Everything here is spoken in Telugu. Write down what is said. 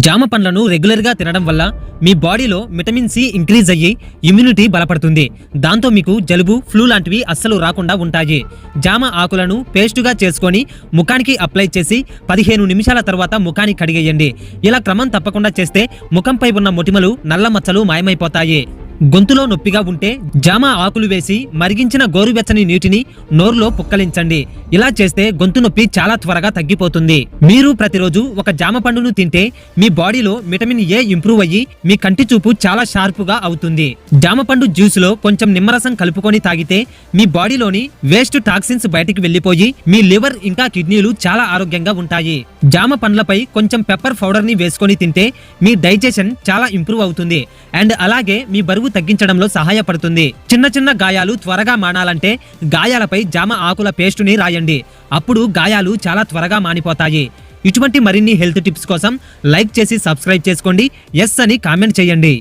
జామ పండ్లను రెగ్యులర్గా తినడం వల్ల మీ బాడీలో విటమిన్ సి ఇంక్రీజ్ అయ్యి ఇమ్యూనిటీ బలపడుతుంది. దాంతో మీకు జలుబు ఫ్లూ లాంటివి అస్సలు రాకుండా ఉంటాయి. జామ ఆకులను పేస్టుగా చేసుకొని ముఖానికి అప్లై చేసి పదిహేను నిమిషాల తర్వాత ముఖాన్ని కడిగేయండి. ఇలా క్రమం తప్పకుండా చేస్తే ముఖంపై ఉన్న మొటిమలు నల్ల మచ్చలు మాయమైపోతాయి. గొంతులో నొప్పిగా ఉంటే జామ ఆకులు వేసి మరిగించిన గోరువెచ్చని నీటిని నోరులో పుక్కలించండి. ఇలా చేస్తే గొంతు నొప్పి చాలా త్వరగా తగ్గిపోతుంది. మీరు ప్రతిరోజు ఒక జామ పండును తింటే మీ బాడీలో విటమిన్ ఏ ఇంప్రూవ్ అయ్యి మీ కంటి చూపు చాలా షార్ప్గా అవుతుంది. జామ పండు కొంచెం నిమ్మరసం కలుపుకొని తాగితే మీ బాడీలోని వేస్ట్ టాక్సిన్స్ బయటికి వెళ్ళిపోయి మీ లివర్ ఇంకా కిడ్నీలు చాలా ఆరోగ్యంగా ఉంటాయి. జామ పండ్లపై కొంచెం పెప్పర్ పౌడర్ని వేసుకొని తింటే మీ డైజెషన్ చాలా ఇంప్రూవ్ అవుతుంది. అండ్ అలాగే మీ బరువు తగ్గించడంలో సహాయపడుతుంది. చిన్న చిన్న గాయాలు త్వరగా మానాలంటే గాయాలపై జామ ఆకుల పేస్టుని రాయండి. అప్పుడు గాయాలు చాలా త్వరగా మానిపోతాయి. ఇటువంటి మరిన్ని హెల్త్ టిప్స్ కోసం లైక్ చేసి సబ్స్క్రైబ్ చేసుకోండి. ఎస్ అని కామెంట్ చేయండి.